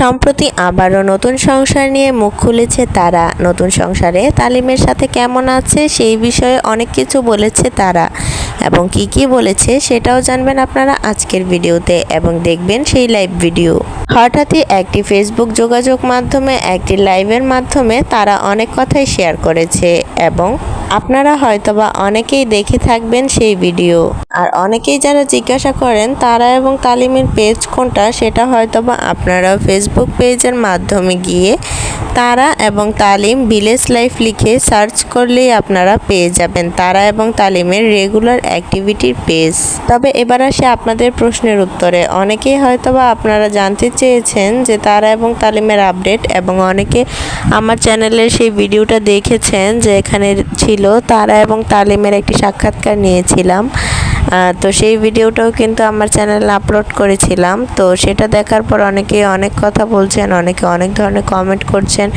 সম্প্রতি আবারও নতুন সংসার নিয়ে মুখ খুলেছে তারা। নতুন সংসারে তালিমের সাথে কেমন আছে সেই বিষয়ে অনেক কিছু বলেছে তারা। এবং কি কি বলেছে সেটাও জানবেন আপনারা আজকের ভিডিওতে এবং দেখবেন সেই লাইভ ভিডিও। হঠাৎই একটি ফেসবুক যোগাযোগ মাধ্যমে, একটি লাইভের মাধ্যমে তারা অনেক কথাই শেয়ার করেছে এবং আপনারা হয়তোবা অনেকেই দেখে থাকবেন সেই ভিডিও। আর অনেকেই যারা জিজ্ঞাসা করেন, তারা এবং তালিমের পেজ কোনটা, সেটা হয়তোবা আপনারা ফেসবুক পেজের মাধ্যমে গিয়ে তারা এবং তালিম ভিলেজ লাইফ লিখে সার্চ করলেই আপনারা পেয়ে যাবেন তারা এবং তালিমের রেগুলার অ্যাক্টিভিটির পেজ। তবে এবার আসে আপনাদের প্রশ্নের উত্তরে। অনেকেই হয়তোবা আপনারা জানতে চেয়েছেন যে তারা এবং তালিমের আপডেট এবং অনেকে আমার চ্যানেলের সেই ভিডিওটা দেখেছেন যে এখানে ছিল তারা এবং তালিমের একটি সাক্ষাৎকার নিয়েছিলাম। তো সেই ভিডিওটাও কিন্তু আমার চ্যানেলে আপলোড করেছিলাম। তো সেটা দেখার পর অনেকে অনেক কথা বলছেন, অনেকে অনেক ধরনের কমেন্ট করছেন।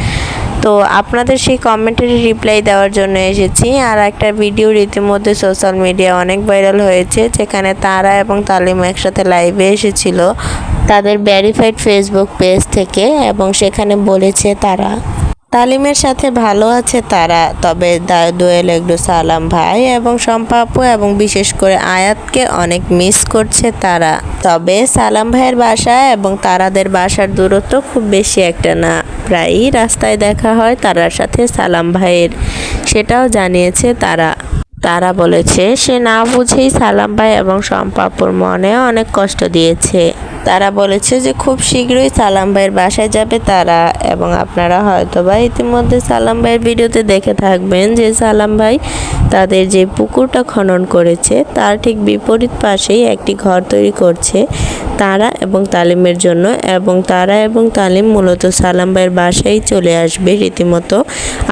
তো আপনাদের সেই কমেন্টের রিপ্লাই দেওয়ার জন্য এসেছি। আর একটা ভিডিও রীতিমধ্যে সোশ্যাল মিডিয়া অনেক ভাইরাল হয়েছে, যেখানে তারা এবং তালিম একসাথে লাইভে এসেছিল তাদের ভ্যারিফাইড ফেসবুক পেজ থেকে এবং সেখানে বলেছে তারা। তালিমের সাথে ভালো আছে তারা, তবে দোয়েল একটু সালাম ভাই এবং সম্পাপ্য এবং বিশেষ করে আয়াতকে অনেক মিস করছে তারা। তবে সালাম ভাইয়ের বাসা এবং তারাদের বাসার দূরত্ব খুব বেশি একটা না। প্রায়ই রাস্তায় দেখা হয় তারার সাথে সালাম ভাইয়ের, সেটাও জানিয়েছে তারা। তারা বলেছে, সে না বুঝেই সালাম ভাই এবং শম্পাপুর মনে অনেক কষ্ট দিয়েছে। তারা বলেছে যে, খুব শীঘ্রই সালাম ভাইয়ের বাসায় যাবে তারা এবং আপনারা হয়তো বা ইতিমধ্যে সালাম ভাইয়ের ভিডিওতে দেখে থাকবেন যে, সালাম ভাই তাদের যে পুকুরটা খনন করেছে, তার ঠিক বিপরীত পাশেই একটি ঘর তৈরি করছে। তারা এবং তালিমের জন্য এবং তারা এবং তালিম মূলত সালাম ভাইয়ের বাসায় চলে আসবে রীতিমতো।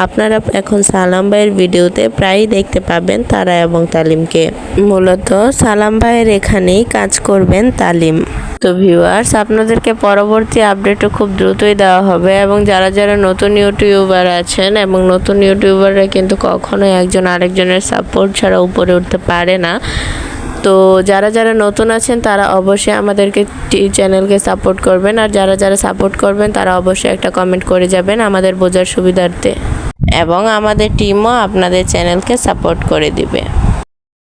আপনারা এখন সালাম ভাইয়ের ভিডিওতে প্রায়ই দেখতে পাবেন তারা এবং তালিমকে। মূলত সালাম ভাইয়ের এখানেই কাজ করবেন তালিম। তো ভিউয়ার্স, আপনাদেরকে পরবর্তী আপডেটও খুব দ্রুতই দেওয়া হবে এবং যারা যারা নতুন ইউটিউবার আছেন এবং নতুন ইউটিউবাররা কিন্তু কখনোই একজন আরেকজনের সাপোর্ট ছাড়া উপরে উঠতে পারে না। তো যারা যারা নতুন আছেন, তারা অবশ্যই আমাদেরকে চ্যানেলকে সাপোর্ট করবেন। আর যারা যারা সাপোর্ট করবেন, তারা অবশ্যই একটা কমেন্ট করে যাবেন আমাদের বোঝার সুবিধার্থে। এবং আমাদের টিমও আপনাদের চ্যানেলকে সাপোর্ট করে দিবে।